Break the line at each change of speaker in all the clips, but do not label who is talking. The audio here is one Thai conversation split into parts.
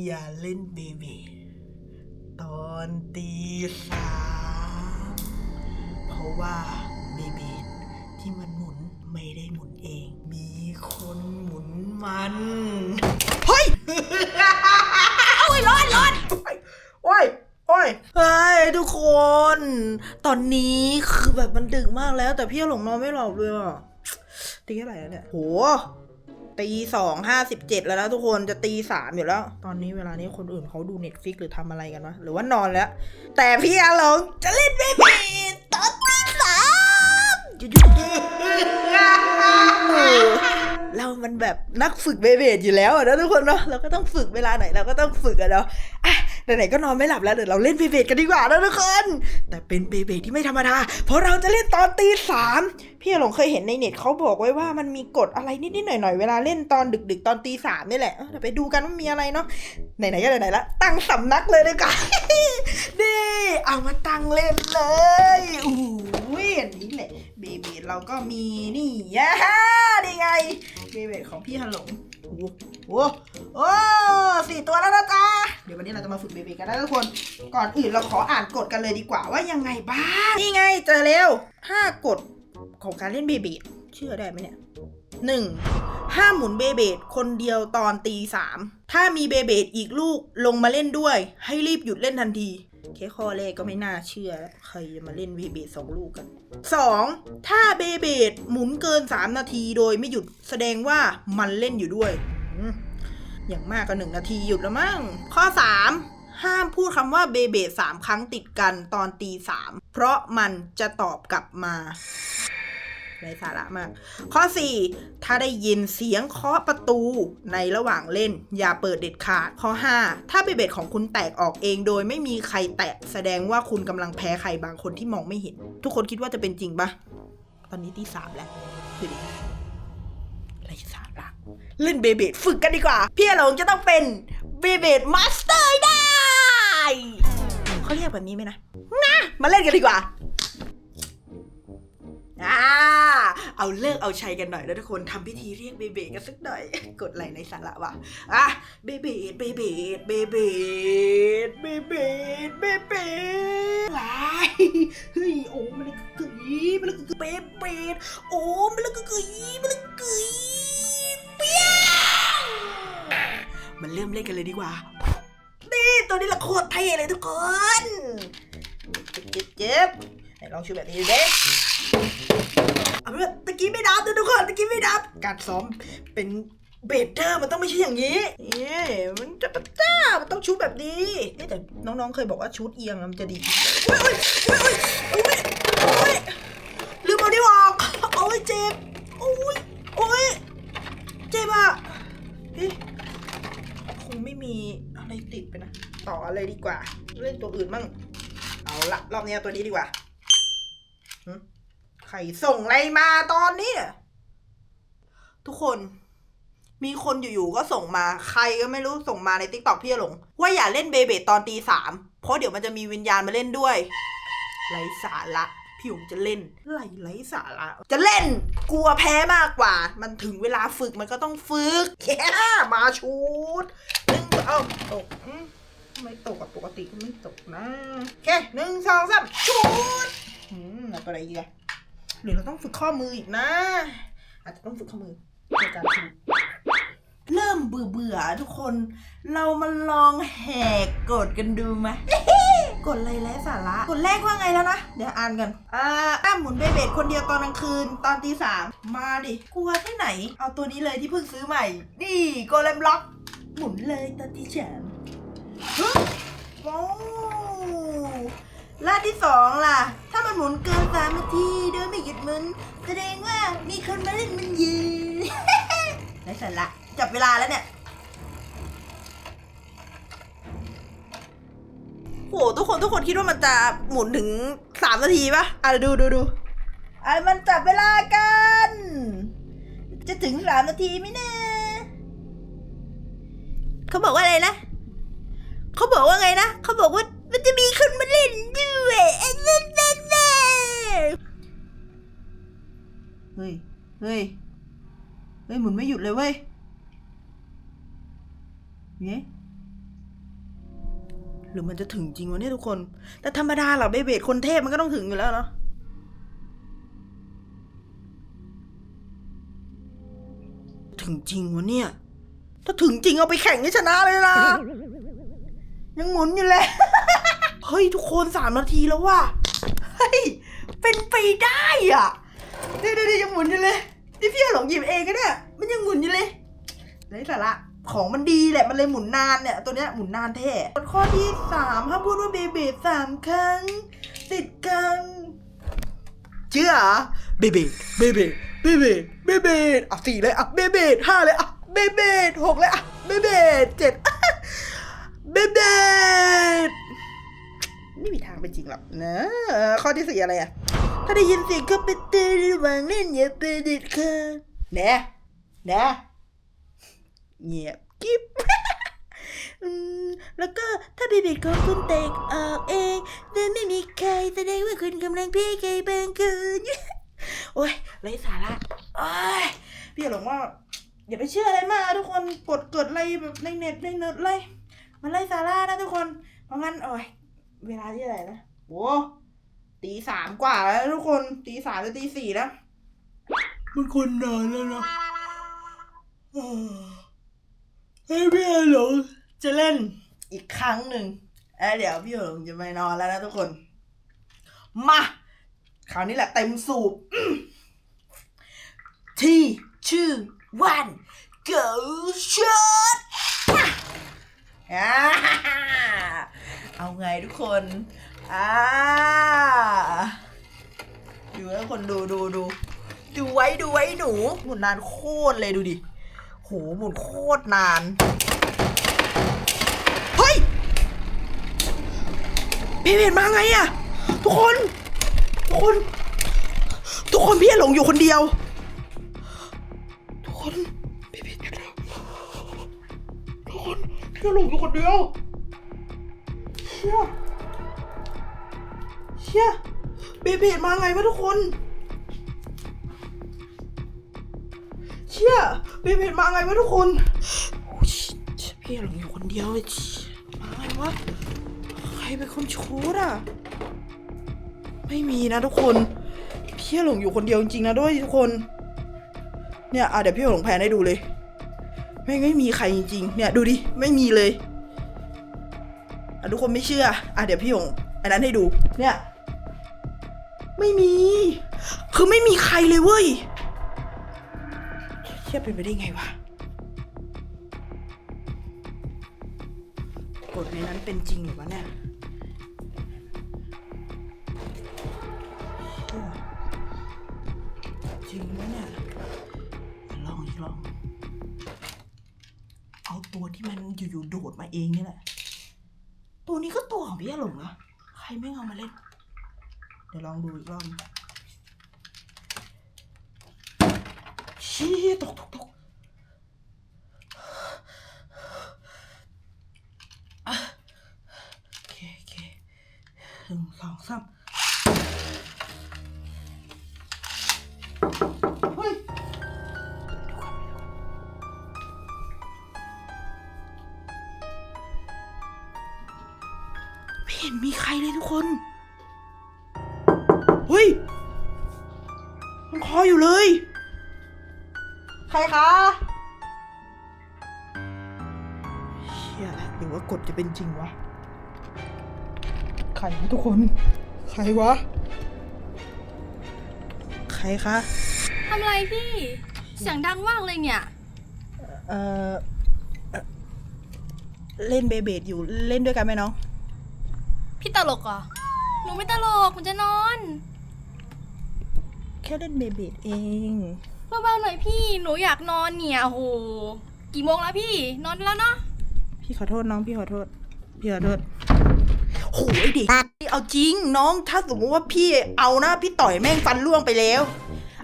อย่าเล่นเบบีตอนตีสามเพราะว่าเบบีที่มันหมุนไม่ได้หมุนเอง มีคนหมุนมัน เฮ้ย โอ้ยร้อนร้อนโอ้ยโอ้ยเฮ้ยทุกคน ตอนนี้คือแบบมันดึกมากแล้ว แต่พี่หลงนอนไม่หลับเลยอะตีเท่าไหร่แล้วเนี่ย โห ตีสองห้าสิบเจ็ดแล้วนะทุกคนจะตีสามอยู่แล้ว ตอนนี้เวลานี้คนอื่นเขาดูเน็ตฟิกหรือทำอะไรกันวะ หรือว่านอนแล้ว แต่พี่อาหลงจะเล่นเบบีตอนตีสามเรามันแบบนักฝึกเบเบดอยู่แล้วนะทุกคนเนาะเราก็ต้องฝึกเวลาไหนเราก็ต้องฝึกอะเนาะ ไหนๆก็นอนไม่หลับแล้วเดี๋ยวเราเล่นเบเบดกันดีกว่านะทุกคน แต่เป็นเบเบดที่ไม่ธรรมดา เพราะเราจะเล่นตอนตีสามพี่หลงเคยเห็นในเน็ตเขาบอกไว้ว่ามันมีกฎอะไรนิดๆหน่อยๆเวลาเล่นตอนดึก ๆ ตอนตีสามนี่แหละเดี๋ยวไปดูกันว่ามีอะไรเนาะไหนๆก็ไหนๆละตั้งสำนักเลยดีกว่านี่เอามาตั้งเล่นเลยโอ้โหอันนี้แหละเบเบดเราก็มีนี่ย่าฮ่านี่ไงเบเบดของพี่ฮัลโหลโอ้ โอ้โหโอ้สี่ตัวแล้วนะจ๊ะเดี๋ยววันนี้เราจะมาฝึกเบเบดกันนะทุกคน ก่อนอื่นเราขออ่านกฎกันเลยดีกว่าว่ายังไงบ้าง นี่ไงเจอแล้วห้ากฎของการเล่นเบเบดเชื่อได้ไหมเนี่ยหนึ่งห้ามหมุนเบเบดคนเดียวตอนตีสามถ้ามีเบเบดอีกลูกลงมาเล่นด้วย ให้รีบหยุดเล่นทันทีแค่ข้อแรกก็ไม่น่าเชื่อ ใครจะมาเล่นเบเบดสองลูกกัน 2. ถ้าเบเบดหมุนเกิน 3 นาทีโดยไม่หยุดแสดงว่ามันเล่นอยู่ด้วย อย่างมากก็หนึ่งนาทีหยุดแล้วมั้ง ข้อ 3. ห้ามพูดคำว่าเบเบสามครั้งติดกันตอนตีสามเพราะมันจะตอบกลับมาไร้สาระมาก ข้อ 4 ถ้าได้ยินเสียงเคาะประตูในระหว่างเล่น อย่าเปิดเด็ดขาด ข้อ 5 ถ้าเบเบดของคุณแตกออกเองโดยไม่มีใครแตะ แสดงว่าคุณกำลังแพ้ใครบางคนที่มองไม่เห็น ทุกคนคิดว่าจะเป็นจริงปะตอนนี้ที่สามแล้วคือดิไรสาระ เล่นเบเบดฝึกกันดีกว่า พี่หลงจะต้องเป็นเบเบดมาสเตอร์ได้เขาเรียกแบบนี้ไหมนะนะมาเล่นกันดีกว่าอ่าเอาเลิกเอาชัยกันหน่อยแล้วทุกคนทำพิธีเรียกเบเบกันสักหน่อย กดไหลในสาระว่ะอะเบเบดเบเบดเบเบดเบเบดเบเบดหลายเฮ้ยโอ้มันเลยกึ๋ยมันเลยกึ๋ยเบเบดโอ้มันเลยกึ๋ยมันเลยกึ๋ย มันเริ่มเล่นกันเลยดีกว่า นี่ตัวนี้ละโคตรเท่เลยทุกคนเจ็บเจ็บไหนลองชูแบบนี้ดูเด้เอาเป็นว่าตะกี้ไม่ดับนะทุกคนตะกี้ไม่ดับ การซ้อมเป็นเบเดอร์มันต้องไม่ใช่อย่างนี้นี่มันจะปะจ้ามันต้องชุดแบบนี้เอ๊ะแต่น้องๆเคยบอกว่าชุดเอียงมันจะดีโอ้ยโอ้ยโอ้ยอ้ยโอ้ยลืมเอาที่วอกโอ้ยเจ็บโอ้ยโอ้ยเจ็บอะเอ๊ะคงไม่ ไรติดไปนะ ต่ออะไรดีกว่า เล่นตัวอื่นมั่งเอาละรอบนี้ตัวนี้ดีกว่าใครส่งอะไรมาตอนนี้ทุกคน มีคนอยู่ๆก็ส่งมา ใครก็ไม่รู้ส่งมาในติ๊กต็อกพี่หลง ว่าอย่าเล่นเบเบตตอนตีสามเพราะเดี๋ยวมันจะมีวิญญาณมาเล่นด้วยไรสาระพี่หลงจะเล่นไรไรสาระจะเล่น กลัวแพ้มากกว่า มันถึงเวลาฝึกมันก็ต้องฝึกแค่มาชูด หนึ่งเอาตกอืมทำไมตกกับปกติก็ไม่ตกนะโอเคหนึ่งสองสามชูดอืมแล้วก็อะไรอีกอะหรือเราต้องฝึกข้อมืออีกนะ อาจจะต้องฝึกข้อมือในการชูเริ่มเบื่อเบื่อทุกคน เรามาลองแหกกฎกันดูไหมกฎอะไรไร้สาระกฎแรกว่าไงแล้วนะ เดี๋ยวอ่านกันอ่าอ้ามหมุนเบเบดคนเดียวตอนกลางคืน ตอนตีสามมาดิกลัวที่ไหน เอาตัวนี้เลยที่เพิ่งซื้อใหม่ นี่โกเลมล็อก หมุนเลยตอนที่สามฮึว้าวและที่สองล่ะ ถ้ามันหมุนเกินสามนาทีโดยไม่หยุดหมุน แสดงว่ามีคนมาเล่นมันยืนไร้สาระจับเวลาแล้วเนี่ย โห ทุกคนทุกคนคิดว่ามันจะหมุนถึงสามนาทีปะอะดูดูดูอะมันจับเวลากัน จะถึงสามนาทีไหมเนะ เขาบอกว่าอะไรนะเขาบอกว่าไงนะเขาบอกว่ามันจะมีคนมาเล่นด้วยเล่นเล่นเล่นเฮ้ยเฮ้ยเฮ้ยหมุนไม่หยุดเลยเว้ยเนี่ยหรือมันจะถึงจริงวะเนี่ยทุกคน แต่ธรรมดาเหรอเบเบดคนเทพมันก็ต้องถึงอยู่แล้วเนาะถึงจริงวะเนี่ย ถ้าถึงจริงเอาไปแข่งให้ชนะเลยนะ ยังหมุนอยู่เลย เฮ้ย ทุกคนสามนาทีแล้วว่ะ เฮ้ย เป็นไปได้อะเดี๋ยวเดี๋ยวยังหมุนอยู่เลยนี่พี่หลงหยิบเองก็เนี่ยมันยังหมุนอยู่เลยไร้สาระของมันดีแหละ มันเลยหมุนนานเนี่ย ตัวเนี้ยหมุนนานแท้ข้อที่สามห้าพูดว่าเบเบดสามครั้งติดกันเชื่อเหรอเบเบดเบเบดเบเบดเบเบดอะสี่เลยอะเบเบดห้าเลยอะ เบเบดหกเลยอะเบเบดเจ็ดเบเบดไม่มีทางเป็นจริงหรอกนะข้อที่สี่อะไรอะถ้าได้ยินเสียงก็ไปเตือนระหว่างเล่นอย่าไปเด็ดขาดแหน่แหน่เงียบกิ๊บแล้วก็ถ้าเบบีของคุณแตกออกเองโดยไม่มีใครแสดงว่าคุณกำลังพี่ใครบางคืนโอ้ยไรสาระโอ้ยพี่หลงว่า อย่าไปเชื่ออะไรมากทุกคนกดเกิดอะไรแบบในเน็ตในเน็ตเลยมันไร้สาระนะทุกคน เพราะงั้นโอ้ยเวลาที่อะไรนะโว้ตีสามกว่าแล้วทุกคนตีสามจะตีสี่แล้วมันคนนานแล้วนะเออให้พี่หลงจะเล่นอีกครั้งหนึ่งแล้วเดี๋ยวพี่หลงจะไปนอนแล้วนะทุกคน มาคราวนี้แหละเต็มสูบที่ชื่อ วัน go shot เอาไงทุกคนอ่าดูให้คนดูดูดูดูไว้ดูไว้หนู หมุนนานโคตรเลยดูดิโหหมุนโคตรนาน เฮ้ย พี่เห็นมาไงอะทุกคน ทุกคน ทุกคนพี่หลงอยู่คนเดียว คนพี่เห็นอยู่แล้วทุกคนพี่หลงอยู่คนเดียวเชี่ยเชี่ยเบเบดมาไงวะทุกคนเชี่ยเบเบดมาไงวะทุกคนโอ้ชพี่หลงอยู่คนเดียวไอ้มาไงวะใครเป็นคนชูดอะไม่มีนะทุกคนพี่หลงอยู่คนเดียวจริงๆนะด้วยทุกคน เนี่ยอะเดี๋ยวพี่หลงแพนให้ดูเลย ไม่ไม่มีใครจริงๆ เนี่ยดูดิ ไม่มีเลยอะทุกคนไม่เชื่อ อะเดี๋ยวพี่หลงอันนั้นให้ดู เนี่ย ไม่มี คือไม่มีใครเลยเว้ยเชื่อเป็นไปได้ไงวะ กฎในนั้นเป็นจริงหรือวะเนี่ยเชื่อจริงไหมเนี่ย อะลองอีกลอเอาตัวที่มันอยู่ๆโดดมาเองนี่แหละ ตัวนี้ก็ตัวของพี่อหลงนะ ใครไม่เอามาเล่น เดี๋ยวลองดูอีกรอบเชี้ตกตกตกโอเคโอเคหนึ่งสองสาม เห็นมีใครเลยทุกคน เฮ้ย มันคออยู่เลย ใครคะเชี่ยแล้วหรือว่ากฎจะเป็นจริงวะ ใครวะทุกคน ใครวะ ใครคะ
ทำอะไรพี่ เสียงดังมากเลยเนี่ย
เอ่อเอ่อเล่นเบเบดอยู่ เล่นด้วยกันไหมน้อง
พี่ตลกเหรอ หนูไม่ตลกผมจะนอน
แค่เล่นเบเบดเอง
เบาๆหน่อยพี่ หนูอยากนอนเนี่ยโอ้โห กี่โมงแล้วพี่ นอนได้แล้วเนาะ
พี่ขอโทษน้องพี่ขอโทษ พี่ขอโทษโหไอเด็กเอาจริงน้องถ้าสมมติว่าพี่เอานะ พี่ต่อยแม่งฟันล่วงไปแล้ว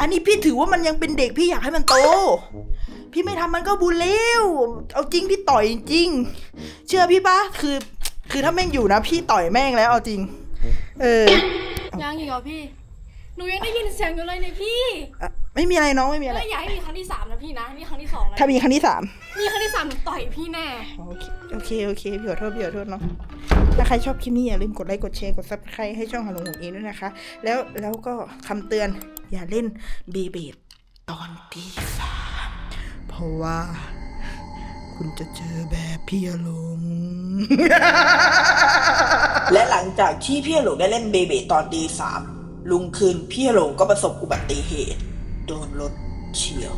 อันนี้พี่ถือว่ามันยังเป็นเด็กพี่อยากให้มันโต พี่ไม่ทำมันก็บุญเล้ว เอาจริงพี่ต่อยจริง เชื่อพี่ปะคือ คือถ้าแม่งอยู่นะ พี่ต่อยแม่งแล้วเอาจริง เออ
ยังอีกเหรอพี่ หนูยังได้ยินเสียงอยู่เลยเนี่ยพี่
อะไม่มีอะไรน้องไม่มีอะไร
แล้วอย่าให้มีครั้งที่สามนะพี่นะ นี่ครั้งที่สองแล้ว
ถ้ามีครั้งที่สาม
มีครั้งที่สามหนูต่อยพี่แน่
โอเคโอเค โอเคพี่ขอโทษพี่ขอโทษเนาะ ถ้าใครชอบคลิปนี้อย่าลืมกดไลค์ กดแชร์ กดซับสไครต์ให้ช่องฮัลโหลของเองด้วยนะคะ แล้วแล้วก็คำเตือนอย่าเล่นเบเบดตอนที่สามเพราะว่า คุณจะเจอแบบพี่อลง และหลังจากที่พี่หลงได้เล่นเบเบตอนดีสามลุงคืนพี่หลงก็ประสบอุบัติเหตุ โดนรถเฉียว